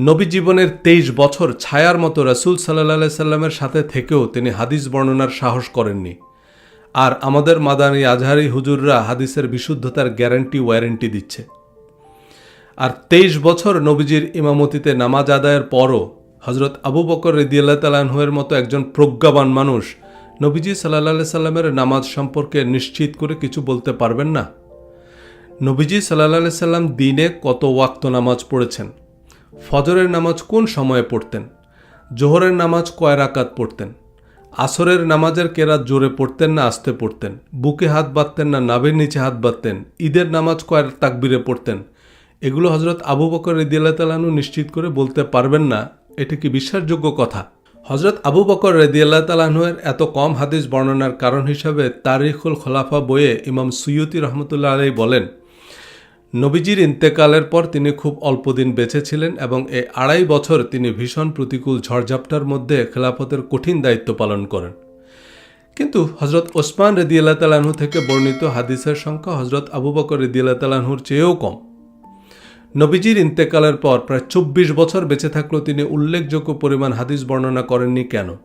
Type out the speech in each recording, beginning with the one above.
নবী জীবনের তেইশ বছর ছায়ার মতো রাসুল সাল্লাহ সাল্লামের সাথে থেকেও তিনি হাদিস বর্ণনার সাহস করেননি। আর আমাদের মাদানী আজহারি হুজুররা হাদিসের বিশুদ্ধতার গ্যারান্টি ওয়ারেন্টি দিচ্ছে। আর তেইশ বছর নবীজির ইমামতিতে নামাজ আদায়ের পরও হজরত আবু বকর রেদিয়াল্লাহ তালাহুয়ের মতো একজন প্রজ্ঞাবান মানুষ নবীজি সাল্লাহ সাল্লামের নামাজ সম্পর্কে নিশ্চিত করে কিছু বলতে পারবেন না? নবীজি সাল্লাহ সাল্লাম দিনে কত ওয়াক্ত নামাজ পড়েছেন? ফজরের নামাজ কোন সময়ে পড়তেন? জোহরের নামাজ কয় রাকাত পড়তেন? আসরের নামাজের কেরাত জোরে পড়তেন না আস্তে পড়তেন? বুকে হাত বাঁধতেন না নাভের নিচে হাত বাঁধতেন? ঈদের নামাজ কয় তাকবিরে পড়তেন? এগুলো হজরত আবু বকর রেদিয়াল্লাহ তালানু নিশ্চিত করে বলতে পারবেন না, এটি কি বিশ্বাসযোগ্য কথা? হজরত আবু বকর রেদিয়াল্লাহ তালাহুয়ের এত কম হাদিস বর্ণনার কারণ হিসাবে তারিখুল খোলাফা বইয়ে ইমাম সুয়ুতি রহমতুল্লাহ আলাই বলেন নবীজির ইন্তেকালের পর তিনি খুব অল্প দিন বেঁচে ছিলেন এবং এই আড়াই বছর তিনি ভীষণ প্রতিকূল ঝড়ঝাপটার মধ্যে খেলাফতের কঠিন দায়িত্ব পালন করেন। কিন্তু হজরত ওসমান রেদিয়াল্লাহ তালাহু থেকে বর্ণিত হাদিসের সংখ্যা হজরত আবু বকর রেদিয়াল্লাহ তালাহুর চেয়েও কম। নবীজির ইন্তেকালের পর প্রায় চব্বিশ বছর বেঁচে থাকলেও তিনি উল্লেখযোগ্য পরিমাণ হাদিস বর্ণনা করেননি কেন?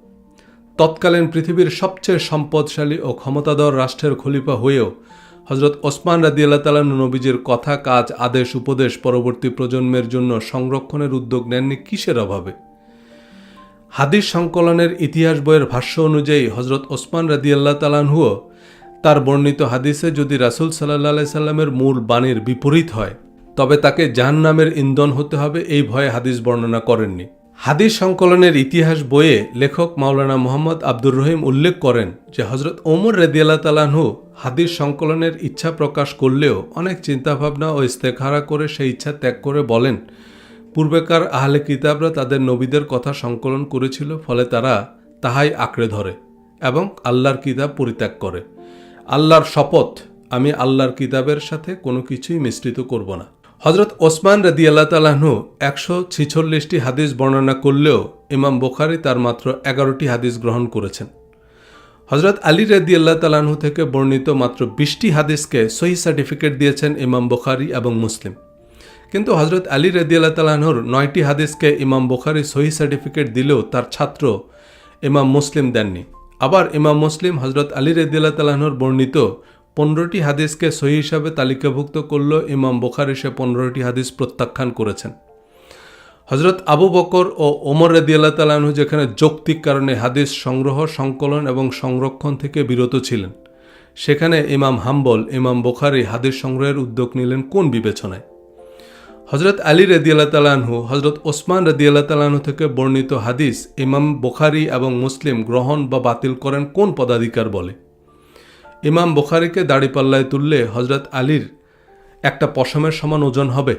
তৎকালীন পৃথিবীর সবচেয়ে সম্পদশালী ও ক্ষমতাধর রাষ্ট্রের খলিফা হয়েও হজরত ওসমান রাদিয়াল্লাহ তালান নবীজির কথা, কাজ, আদেশ, উপদেশ পরবর্তী প্রজন্মের জন্য সংরক্ষণের উদ্যোগ নেননি কিসের অভাবে? হাদিস সংকলনের ইতিহাস বইয়ের ভাষ্য অনুযায়ী হজরত ওসমান রাদিয়াল্লাহ তালানহুও তার বর্ণিত হাদিসে যদি রাসুল সাল্লাহ সাল্লামের মূল বাণীর বিপরীত হয়, তবে তাকে জাহান্নামের ইন্ধন হতে হবে, এই ভয়ে হাদিস বর্ণনা করেননি। হাদিস সংকলনের ইতিহাস বইয়ে লেখক মাওলানা মোহাম্মদ আব্দুর রহিম উল্লেখ করেন যে হজরত ওমর রেদিয়াল্লাহ তালাহু হাদিস সংকলনের ইচ্ছা প্রকাশ করলেও অনেক চিন্তাভাবনা ও ইস্তেখারা করে সেই ইচ্ছা ত্যাগ করে বলেন, পূর্বেকার আহলে কিতাবরা তাদের নবীদের কথা সংকলন করেছিল, ফলে তারা তাহাই আঁকড়ে ধরে এবং আল্লাহর কিতাব পরিত্যাগ করে। আল্লাহর শপথ আমি আল্লাহর কিতাবের সাথে কোনো কিছুই মিশ্রিত করব না। হজরত ওসমান রদি আল্লাহ তালাহু একশো ছিচল্লিশটি হাদিস বর্ণনা করলেও ইমাম বোখারি তার মাত্র এগারোটি হাদিস গ্রহণ করেছেন। হজরত আলী রেদি আল্লাহ তালাহু থেকে বর্ণিত মাত্র বিশটি হাদিসকে সহি সার্টিফিকেট দিয়েছেন ইমাম বোখারি এবং মুসলিম। কিন্তু হজরত আলী রেদি আল্লাহ তালাহুর নয়টি হাদিসকে ইমাম বোখারি সহি সার্টিফিকেট দিলেও তার ছাত্র ইমাম মুসলিম দেননি। আবার ইমাম মুসলিম হজরত আলী রেদি আল্লাহ তালাহুর বর্ণিত পনেরোটি হাদিসকে সহি হিসাবে তালিকাভুক্ত করলেও ইমাম বোখারি সে পনেরোটি হাদিস প্রত্যাখ্যান করেছেন। হজরত আবু বকর ও ওমর রেদিয়াল্লাহ তালাহু যেখানে যৌক্তিক কারণে হাদিস সংগ্রহ, সংকলন এবং সংরক্ষণ থেকে বিরত ছিলেন, সেখানে ইমাম হাম্বল, ইমাম বোখারি হাদিস সংগ্রহের উদ্যোগ নিলেন কোন বিবেচনায়? হজরত আলী রেদিয়াল্লাহ তালাহু হজরত ওসমান রেদিয়াল্লাহ তালাহু থেকে বর্ণিত হাদিস ইমাম বোখারি এবং মুসলিম গ্রহণ বা বাতিল করেন কোন পদাধিকার বলে? ইমাম বোখারিকে দাড়িপাল্লায় তুললে হজরত আলীর একটা পশমের সমান ওজন হবে।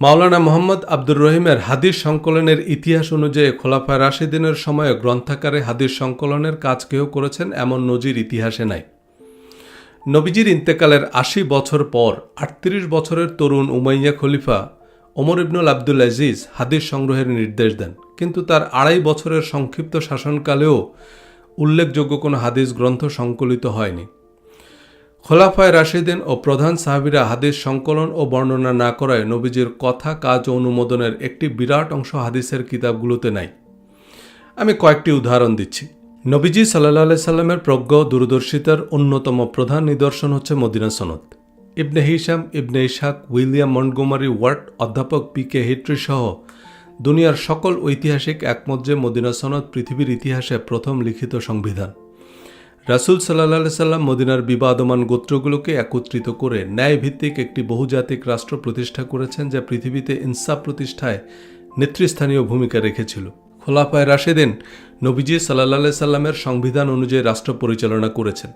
মাওলানা মোহাম্মদ আব্দুর রহিমের হাদিস সংকলনের ইতিহাস অনুযায়ী খোলাফা রাশিদিনের সময়ে গ্রন্থাকারে হাদিস সংকলনের কাজ কেউ করেছেন এমন নজির ইতিহাসে নাই। নবীজির ইন্তেকালের আশি বছর পর আটত্রিশ বছরের তরুণ উমাইয়া খলিফা ওমর ইবনুল আব্দুল আজিজ হাদিস সংগ্রহের নির্দেশ দেন। কিন্তু তার আড়াই বছরের সংক্ষিপ্ত শাসনকালেও উল্লেখযোগ্য কোনো হাদিস গ্রন্থ সংকলিত হয়নি। খোলাফায় রাশিদিন ও প্রধান সাহাবিরা হাদিস সংকলন ও বর্ণনা না করায় নবীজির কথা, কাজ ও অনুমোদনের একটি বিরাট অংশ হাদিসের কিতাবগুলোতে নাই। আমি কয়েকটি উদাহরণ দিচ্ছি। নবীজি সাল্লাহ সাল্লামের প্রজ্ঞ, দূরদর্শিতার অন্যতম প্রধান নিদর্শন হচ্ছে মদিনা সনদ। Ibn Hisham Ibn Ishaq, William Montgomery Watt অধ্যাপক পি কে হিট্রি সহ দুনিয়ার সকল ঐতিহাসিক একমত যে মদিনা সনদ পৃথিবীর ইতিহাসে প্রথম লিখিত সংবিধান। রাসুল সাল্লাহ সাল্লাম মদিনার বিবাদমান গোত্রগুলোকে একত্রিত করে ন্যায়ভিত্তিক একটি বহুজাতিক রাষ্ট্র প্রতিষ্ঠা করেছেন, যা পৃথিবীতে ইনসাফ প্রতিষ্ঠায় নেতৃস্থানীয় ভূমিকা রেখেছিল। খোলাফায় রাশেদিন নবীজি সাল্লাহ সাল্লামের সংবিধান অনুযায়ী রাষ্ট্র পরিচালনা করেছেন।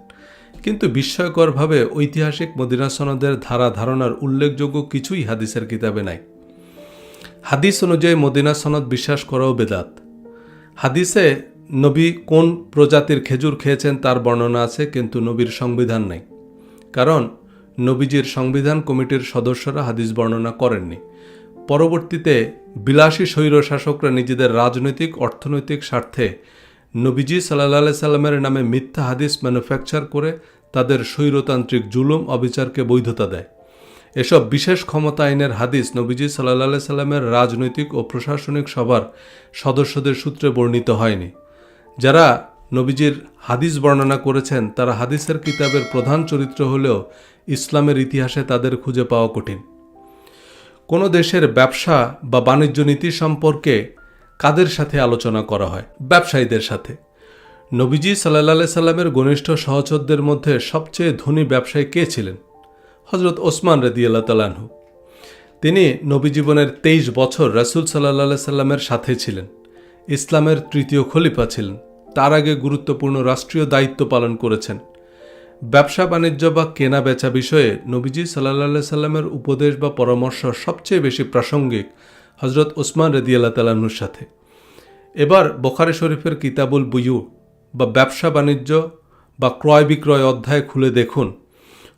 কিন্তু বিস্ময়করভাবে ঐতিহাসিক মদিনা সনদের ধারা ধারণার উল্লেখযোগ্য কিছুই হাদিসের কিতাবে নাই। হাদিস অনুযায়ী মদিনা সনদ বিশ্বাস করাও বেদাত। হাদিসে নবী কোন প্রজাতির খেজুর খেয়েছেন তার বর্ণনা আছে, কিন্তু নবীর সংবিধান নেই। কারণ নবীজির সংবিধান কমিটির সদস্যরা হাদিস বর্ণনা করেননি। পরবর্তীতে বিলাসী স্বৈর শাসকরা নিজেদের রাজনৈতিক, অর্থনৈতিক স্বার্থে নবীজি সাল্লাহ সাল্লামের নামে মিথ্যা হাদিস ম্যানুফ্যাকচার করে তাদের স্বৈরতান্ত্রিক জুলুম, অবিচারকে বৈধতা দেয়। এসব বিশেষ ক্ষমতা আইনের হাদিস নবীজি সাল্লাহ সাল্লামের রাজনৈতিক ও প্রশাসনিক সভার সদস্যদের সূত্রে বর্ণিত হয়নি। যারা নবীজির হাদিস বর্ণনা করেছেন, তারা হাদিসের কিতাবের প্রধান চরিত্র হলেও ইসলামের ইতিহাসে তাদের খুঁজে পাওয়া কঠিন। কোনো দেশের ব্যবসা বা বাণিজ্য নীতি সম্পর্কে কাদের সাথে আলোচনা করা হয়? ব্যবসায়ীদের সাথে। নবীজি সাল্লাহ সাল্লামের ঘনিষ্ঠ সহচরদের মধ্যে সবচেয়ে ধনী ব্যবসায়ী কে ছিলেন? হজরত ওসমান রদিয়াল্লাহ তালানহু তিনি নবী জীবনের তেইশ বছর রাসুল সাল্লাহ সাল্লামের সাথে ছিলেন। ইসলামের তৃতীয় খলিফা ছিলেন। তার আগে গুরুত্বপূর্ণ রাষ্ট্রীয় দায়িত্ব পালন করেছেন। ব্যবসা বাণিজ্য বা কেনা বেচা বিষয়ে নবীজি সাল্লাহ সাল্লামের উপদেশ বা পরামর্শ সবচেয়ে বেশি প্রাসঙ্গিক হজরত ওসমান রদিয়াল্লাহ তালাহুর সাথে। এবার বোখারে শরীফের কিতাবুল বুয়ু বা ব্যবসা বাণিজ্য বা ক্রয় বিক্রয় অধ্যায় খুলে দেখুন।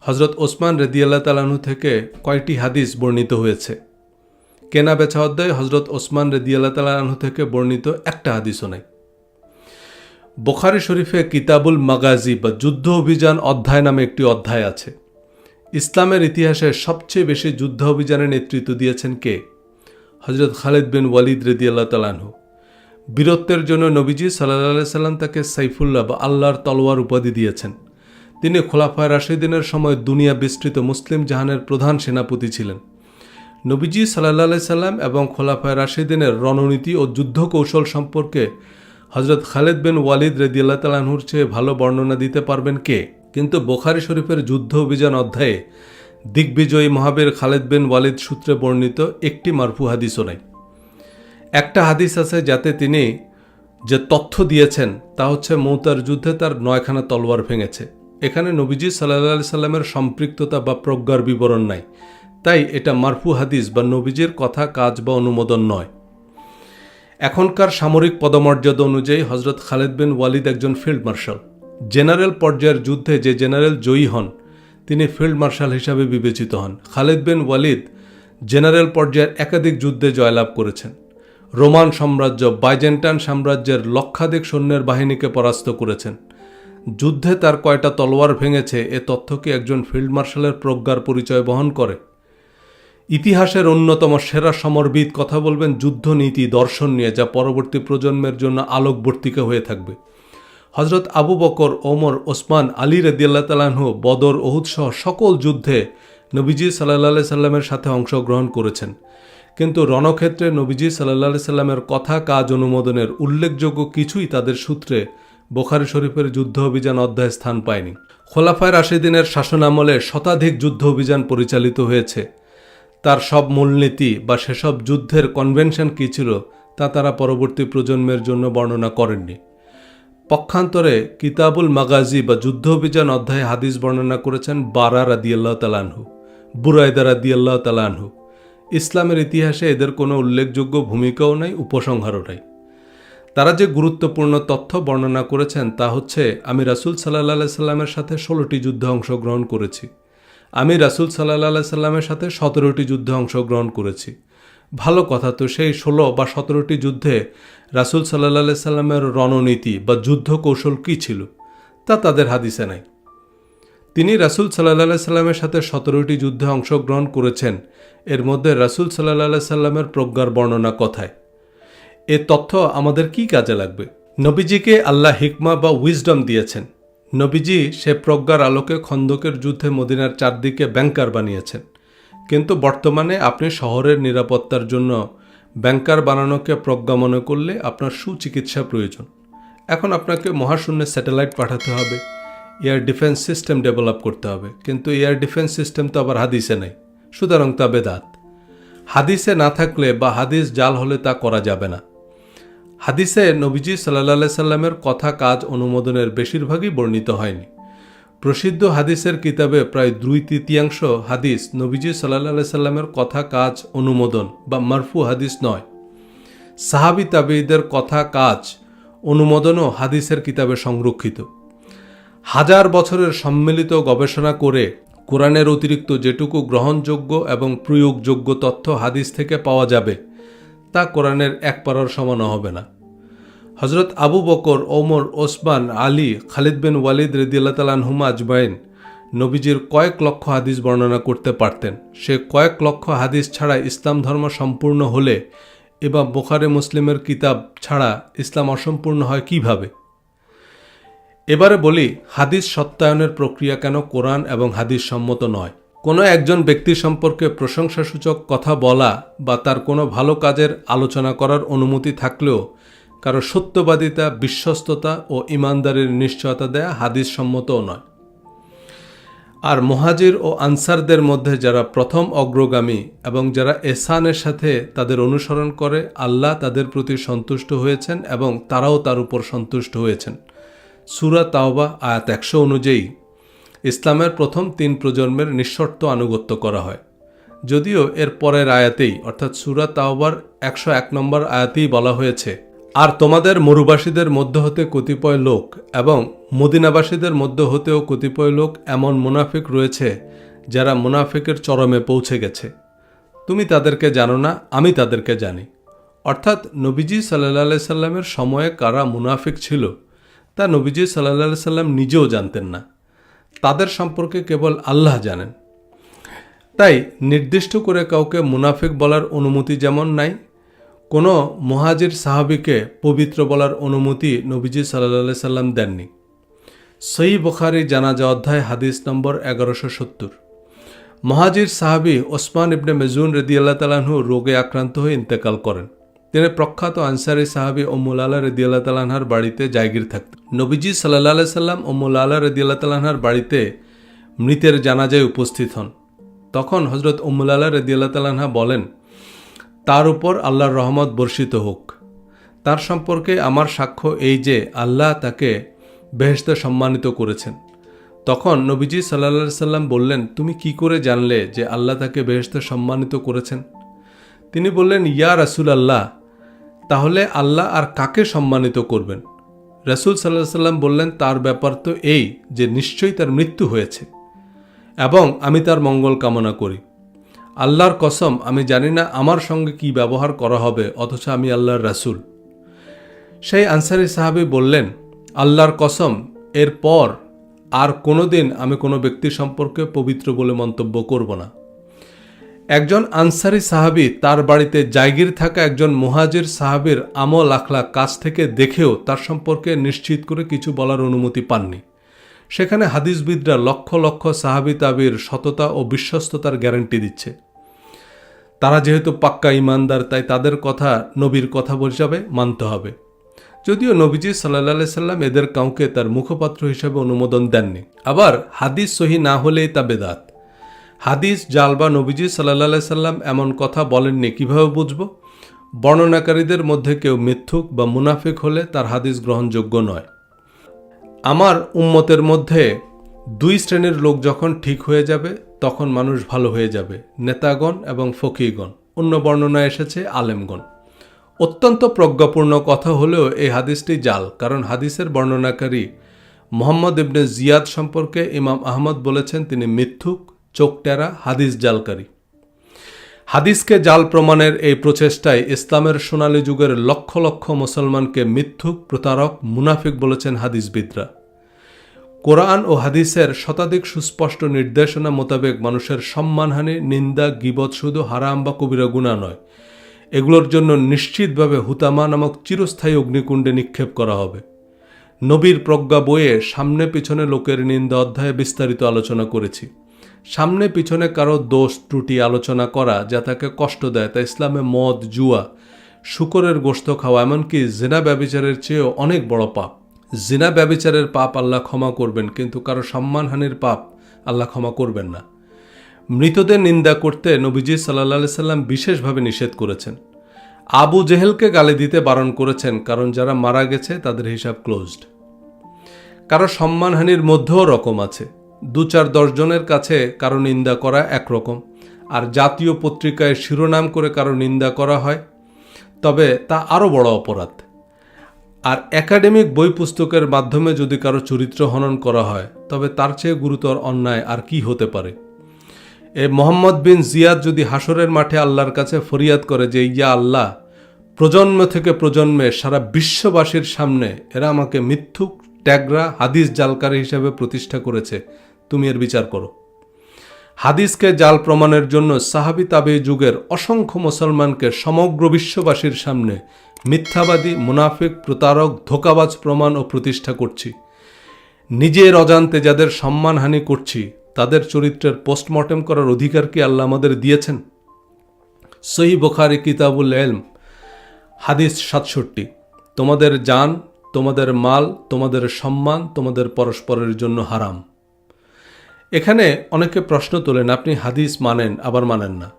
হজরত ওসমান রেদিয়াল্লাহ তালাহু থেকে কয়টি হাদিস বর্ণিত হয়েছে? কেনা বেচা অধ্যায় হজরত ওসমান রেদিয়াল্লাহ তালাহু থেকে বর্ণিত একটা হাদিসও নাই। বোখারি শরীফে কিতাবুল মাগাজি বা যুদ্ধ অভিযান অধ্যায় নামে একটি অধ্যায় আছে। ইসলামের ইতিহাসে সবচেয়ে বেশি যুদ্ধ অভিযানে নেতৃত্ব দিয়েছেন কে? হজরত খালেদ বিন ওয়ালিদ রেদিয়াল্লাহ তালাহু বীরত্বের জন্য নবীজি সাল্লাহ সাল্লাম তাকে সাইফুল্লাহ বা আল্লাহর তলোয়ার উপাধি দিয়েছেন। তিনি খোলাফায় রাশিদিনের সময় দুনিয়া বিস্তৃত মুসলিম জাহানের প্রধান সেনাপতি ছিলেন। নবীজি সাল্লাহ সাল্লাম এবং খোলাফায় রাশিদিনের রণনীতি ও যুদ্ধ কৌশল সম্পর্কে হজরত খালেদ বিন ওয়ালিদ রেদিয়াল্লাহ তালাহুর চেয়ে ভালো বর্ণনা দিতে পারবেন কে? কিন্তু বোখারি শরীফের যুদ্ধ অভিযান অধ্যায়ে দিগ্বিজয়ী মহাবীর খালেদ বিন ওয়ালিদ সূত্রে বর্ণিত একটি মারফু হাদিসও নাই। একটা হাদিস আছে যাতে তিনি যে তথ্য দিয়েছেন তা হচ্ছে মৌতার যুদ্ধে তার নয়খানা তলোয়ার ভেঙেছে। এখানে নবীজি সাল্লাহ সাল্লামের সম্পৃক্ততা বা প্রজ্ঞার বিবরণ নাই। তাই এটা মারফু হাদিস বা নবীজির কথা, কাজ বা অনুমোদন নয়। এখনকার সামরিক পদমর্যাদা অনুযায়ী হজরত খালেদ বিন ওয়ালিদ একজন ফিল্ড মার্শাল। জেনারেল পর্যায়ের যুদ্ধে যে জেনারেল জয়ী হন, তিনি ফিল্ড মার্শাল হিসাবে বিবেচিত হন। খালেদ বিন ওয়ালিদ জেনারেল পর্যায়ের একাধিক যুদ্ধে জয়লাভ করেছেন। রোমান সাম্রাজ্য বাইজেন্টান সাম্রাজ্যের লক্ষাধিক সৈন্যের বাহিনীকে পরাস্ত করেছেন। যুদ্ধে তার কয়টা তলোয়ার ভেঙেছে, এ তথ্য কি একজন ফিল্ড মার্শালের প্রজ্ঞার পরিচয় বহন করে? ইতিহাসের অন্যতম সেরা সমরবিদ কথা বলবেন যুদ্ধনীতি, দর্শন নিয়ে, যা পরবর্তী প্রজন্মের জন্য আলোকবর্তিকা হয়ে থাকবে। হজরত আবু বকর, ওমর, ওসমান, আলী রদিয়াল্লা তালাহু বদর সহ সকল যুদ্ধে নবীজি সাল্লাহ সাল্লামের সাথে অংশগ্রহণ করেছেন। কিন্তু রণক্ষেত্রে নবীজি সাল্লাহ সাল্লামের কথা, কাজ, অনুমোদনের উল্লেখযোগ্য কিছুই তাদের সূত্রে বোখারি শরীফের যুদ্ধ অভিযান অধ্যায় স্থান পায়নি। খোলাফায় রাশিদিনের শাসনামলে শতাধিক যুদ্ধ অভিযান পরিচালিত হয়েছে। তার সব মূলনীতি বা সেসব যুদ্ধের কনভেনশন কী ছিল তা তারা পরবর্তী প্রজন্মের জন্য বর্ণনা করেননি। পক্ষান্তরে কিতাবুল মাগাজি বা যুদ্ধ অভিযান অধ্যায়ে হাদিস বর্ণনা করেছেন বারা রাদিয়াল্লাহ তালানহু বুরায়দা রাদিয়াল্লাহ তালানহু ইসলামের ইতিহাসে এদের কোনো উল্লেখযোগ্য ভূমিকাও নাই, উপসংহারও নাই। তারা যে গুরুত্বপূর্ণ তথ্য বর্ণনা করেছেন তা হচ্ছে, আমি রাসুল সাল্লাহ সাল্লামের সাথে ষোলোটি যুদ্ধে অংশগ্রহণ করেছি। আমি রাসুল সাল্লাহ সাল্লামের সাথে সতেরোটি যুদ্ধে অংশগ্রহণ করেছি। ভালো কথা তো সেই ষোলো বা সতেরোটি যুদ্ধে রাসুল সাল্লাহ সাল্লামের রণনীতি বা যুদ্ধ কৌশল কী ছিল তা তাদের হাদিসে নাই। তিনি রাসুল সাল্লাহ সাল্লামের সাথে সতেরোটি যুদ্ধে অংশগ্রহণ করেছেন। এর মধ্যে রাসুল সাল্লাহ সাল্লামের প্রজ্ঞার বর্ণনা কথায়। এ তথ্য আমাদের কি কাজে লাগবে? নবীজিকে আল্লাহ হিকমা বা উইজডম দিয়েছেন। নবীজি সে প্রজ্ঞার আলোকে খন্দকের যুদ্ধে মদিনার চারদিকে ব্যাংকার বানিয়েছেন। কিন্তু বর্তমানে আপনি শহরের নিরাপত্তার জন্য ব্যাংকার বানানোকে প্রজ্ঞা মনে করলে আপনার সুচিকিৎসা প্রয়োজন। এখন আপনাকে মহাশূন্যে স্যাটেলাইট পাঠাতে হবে, এয়ার ডিফেন্স সিস্টেম ডেভেলপ করতে হবে। কিন্তু এয়ার ডিফেন্স সিস্টেম তো আবার হাদিসে নেই, সুতরাং তা বেদাত। হাদিসে না থাকলে বা হাদিস জাল হলে তা করা যাবে না। হাদিসে নবীজি সাল্লাহ সাল্লামের কথা, কাজ, অনুমোদনের বেশিরভাগই বর্ণিত হয়নি। প্রসিদ্ধ হাদিসের কিতাবে প্রায় দুই তৃতীয়াংশ হাদিস নবীজি সাল্লাহ সাল্লামের কথা, কাজ, অনুমোদন বা মারফু হাদিস নয়। সাহাবি তাবিদের কথা, কাজ, অনুমোদনও হাদিসের কিতাবে সংরক্ষিত। হাজার বছরের সম্মিলিত গবেষণা করে কোরআনের অতিরিক্ত যেটুকু গ্রহণযোগ্য এবং প্রয়োগযোগ্য তথ্য হাদিস থেকে পাওয়া যাবে তা কোরআনের এক পারার সমান হবে না। হজরত আবু বকর, ওমর, ওসমান, আলী, খালিদ বিন ওয়ালিদ রেদিয়াল্লা তালানহুমা আজমাইন নবীজির কয়েক লক্ষ হাদিস বর্ণনা করতে পারতেন। সে কয়েক লক্ষ হাদিস ছাড়া ইসলাম ধর্ম সম্পূর্ণ হলে এবার বোখারে মুসলিমের কিতাব ছাড়া ইসলাম অসম্পূর্ণ হয় কীভাবে? এবারে বলি, হাদিস সত্যায়নের প্রক্রিয়া কেন কোরআন এবং হাদিস সম্মত নয়? কোনো একজন ব্যক্তি সম্পর্কে প্রশংসাসূচক কথা বলা বা তার কোনো ভালো কাজের আলোচনা করার অনুমতি থাকলেও কারও সত্যবাদিতা, বিশ্বস্ততা ও ইমানদারির নিশ্চয়তা দেয়া হাদিস সম্মতও নয়। আর মহাজির ও আনসারদের মধ্যে যারা প্রথম অগ্রগামী এবং যারা এসানের সাথে তাদের অনুসরণ করে, আল্লাহ তাদের প্রতি সন্তুষ্ট হয়েছেন এবং তারাও তার উপর সন্তুষ্ট হয়েছেন। সুরা তাওবা আয়াত একশো অনুযায়ী ইসলামের প্রথম তিন প্রজন্মের নিঃশর্ত আনুগত্য করা হয়। যদিও এর পরের আয়াতেই, অর্থাৎ সুরা তাওবার একশো এক নম্বর আয়াতেই বলা হয়েছে, আর তোমাদের মরুবাসীদের মধ্য হতে কতিপয় লোক এবং মদিনাবাসীদের মধ্য হতেও কতিপয় লোক এমন মুনাফিক রয়েছে, যারা মুনাফিকের চরমে পৌঁছে গেছে। তুমি তাদেরকে জানো না, আমি তাদেরকে জানি। অর্থাৎ নবীজি সাল্লাহ সাল্লামের সময়ে কারা মুনাফিক ছিল, তা নবীজি সাল্লাহ সাল্লাম নিজেও জানতেন না। তাদের সম্পর্কে কেবল আল্লাহ জানেন। তাই নির্দিষ্ট করে কাউকে মুনাফিক বলার অনুমতি যেমন নাই, কোনো মহাজির সাহাবিকে পবিত্র বলার অনুমতি নবীজি সাল্লাহ সাল্লাম দেননি। সই বখারি জানাজা অধ্যায় হাদিস নম্বর এগারোশো সত্তর। মহাজির সাহাবি ওসমান ইবনে মেজুন রেদি আল্লাহ তালাহু রোগে আক্রান্ত হয়ে ইন্তেকাল করেন। তিনি প্রখ্যাত আনসারি সাহাবি ওমুল আল্লাহ রদি আল্লাহ তালাহার বাড়িতে জায়গির থাকতেন। নবীজি সাল্লাহ সাল্লাম ওমুল আল্লাহ রদি আল্লাহ তালাহার বাড়িতে মৃতের জানাজায় উপস্থিত হন। তখন হজরত উম্মুল আল্লাহ রদি আল্লাহ তালাহা বলেন, তার উপর আল্লাহর রহমত বর্ষিত হোক। তার সম্পর্কে আমার সাক্ষ্য এই যে আল্লাহ তাকে বেহেস্তে সম্মানিত করেছেন। তখন নবীজি সাল্লা সাল্লাম বললেন, তুমি কি করে জানলে যে আল্লাহ তাকে বেহেস্তে সম্মানিত করেছেন? তিনি বললেন, ইয়া রাসুল আল্লাহ তাহলে আল্লাহ আর কাকে সম্মানিত করবেন? রাসুল সাল্লাহ সাল্লাম বললেন, তার ব্যাপার তো এই যে নিশ্চয়ই তার মৃত্যু হয়েছে এবং আমি তার মঙ্গল কামনা করি। আল্লাহর কসম, আমি জানি না আমার সঙ্গে কি ব্যবহার করা হবে, অথচ আমি আল্লাহর রাসুল। সেই আনসারি সাহাবি বললেন, আল্লাহর কসম, এরপর আর কোনো দিন আমি কোনো ব্যক্তি সম্পর্কে পবিত্র বলে মন্তব্য করব না। একজন আনসারি সাহাবি তার বাড়িতে জায়গির থাকা একজন মুহাজির সাহাবির আমল আখলা কাছ থেকে দেখেও তার সম্পর্কে নিশ্চিত করে কিছু বলার অনুমতি পাননি। সেখানে হাদিসবিদরা লক্ষ লক্ষ সাহাবি তাবির সততা ও বিশ্বস্ততার গ্যারান্টি দিচ্ছে। তারা যেহেতু পাক্কা ইমানদার, তাই তাদের কথা নবীর কথা হিসাবে মানতে হবে। যদিও নবীজি সাল্লাহ সাল্লাম এদের কাউকে তার মুখপাত্র হিসাবে অনুমোদন দেননি। আবার হাদিস সহি না হলেই তা বেদাত। হাদিস জাল বা নবীজি সাল্লাহ সাল্লাম এমন কথা বলেননি, কীভাবে বুঝব? বর্ণনাকারীদের মধ্যে কেউ মিথ্যুক বা মুনাফিক হলে তার হাদিস গ্রহণযোগ্য নয়। আমার উম্মতের মধ্যে দুই শ্রেণির লোক যখন ঠিক হয়ে যাবে, তখন মানুষ ভালো হয়ে যাবে, নেতাগণ এবং ফকিগণ। অন্য বর্ণনায় এসেছে আলেমগণ। অত্যন্ত প্রজ্ঞাপূর্ণ কথা হলেও এই হাদিসটি জাল, কারণ হাদিসের বর্ণনাকারী মোহাম্মদ ইবনে জিয়াদ সম্পর্কে ইমাম আহমদ বলেছেন, তিনি মিথ্যুক চোখটেরা হাদিস জালকারী। হাদিসকে জাল প্রমাণের এই প্রচেষ্টায় ইসলামের সোনালী যুগের লক্ষ লক্ষ মুসলমানকে মিথ্যুক, প্রতারক, মুনাফিক বলেছেন হাদিসবিদরা। কোরআন ও হাদিসের শতাধিক সুস্পষ্ট নির্দেশনা মোতাবেক মানুষের সম্মানহানি, নিন্দা গিবত শুধু হারাম বা কবিরা গুণা নয়। এগুলোর জন্য নিশ্চিতভাবে হুতামা নামক চিরস্থায়ী অগ্নিকুণ্ডে নিক্ষেপ করা হবে। নবীর প্রজ্ঞা বইয়ে সামনে পিছনে লোকের নিন্দা অধ্যায়ে বিস্তারিত আলোচনা করেছি। সামনে পিছনে কারও দোষ ত্রুটি আলোচনা করা যা তাকে কষ্ট দেয়, তা ইসলামে মদ, জুয়া, শুকরের গোস্ত খাওয়া, এমনকি জেনা ব্যবিচারের চেয়েও অনেক বড় পাপ। জিনা ব্যবিচারের পাপ আল্লাহ ক্ষমা করবেন, কিন্তু কারও সম্মানহানির পাপ আল্লাহ ক্ষমা করবেন না। মৃতদের নিন্দা করতে নবীজি সাল্লা সাল্লাম বিশেষভাবে নিষেধ করেছেন। আবু জেহেলকে গালি দিতে বারণ করেছেন, কারণ যারা মারা গেছে তাদের হিসাব ক্লোজড কারও সম্মানহানির মধ্যেও রকম আছে। দু চার দশজনের কাছে কারও নিন্দা করা একরকম, আর জাতীয় পত্রিকায় শিরোনাম করে কারও নিন্দা করা হয়, তবে তা আরও বড় অপরাধ। আর একাডেমিক বই পুস্তকের মাধ্যমে যদি কারও চরিত্র হনন করা হয়, তবে তার চেয়ে গুরুতর অন্যায় আর কি হতে পারে? এ মোহাম্মদ বিন জিয়াদ যদি হাসরের মাঠে আল্লাহর কাছে ফরিয়াদ করে যে, ইয়া আল্লাহ, প্রজন্ম থেকে প্রজন্মে সারা বিশ্ববাসীর সামনে এরা আমাকে মিথ্যুক, ট্যাগরা, হাদিস জালকারী হিসেবে প্রতিষ্ঠা করেছে তুমি এর বিচার করো। হাদিসকে জাল প্রমাণের জন্য সাহাবি তাবে যুগের অসংখ্য মুসলমানকে সমগ্র বিশ্ববাসীর সামনে মিথ্যাবাদী, মুনাফিক, প্রতারক, ধোকাবাজ প্রমাণ ও প্রতিষ্ঠা করছি। নিজের অজান্তে যাদের সম্মানহানি করছি, তাদের চরিত্রের পোস্টমর্টেম করার অধিকার কি আল্লাহ আমাদের দিয়েছেন? সহি বোখারি কিতাবুল এলম হাদিস সাতষট্টি। তোমাদের জান, তোমাদের মাল, তোমাদের সম্মান, তোমাদের পরস্পরের জন্য হারাম। এখানে অনেকে প্রশ্ন তোলেন, আপনি হাদিস মানেন, আবার মানেন না?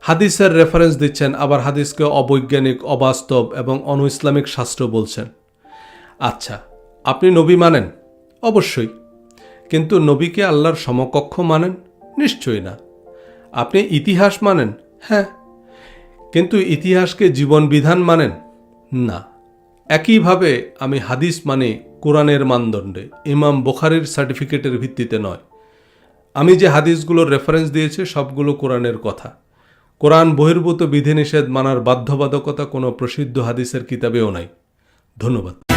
হাদিসের রেফারেন্স দিচ্ছেন, আবার হাদিসকে অবৈজ্ঞানিক, অবাস্তব এবং অনু ইসলামিক শাস্ত্র বলছেন। আচ্ছা আপনি নবী মানেন? অবশ্যই। কিন্তু নবীকে আল্লাহর সমকক্ষ মানেন? নিশ্চয়ই না। আপনি ইতিহাস মানেন? হ্যাঁ। কিন্তু ইতিহাসকে জীবন বিধান মানেন? না। একইভাবে আমি হাদিস মানে কোরআনের মানদণ্ডে, ইমাম বোখারির সার্টিফিকেটের ভিত্তিতে নয়। আমি যে হাদিসগুলোর রেফারেন্স দিয়েছি, সবগুলো কোরআনের কথা। কোরআন বহির্ভূত বিধিনিষেধ মানার বাধ্যবাধকতা কোনো প্রসিদ্ধ হাদিসের কিতাবেও নাই। ধন্যবাদ।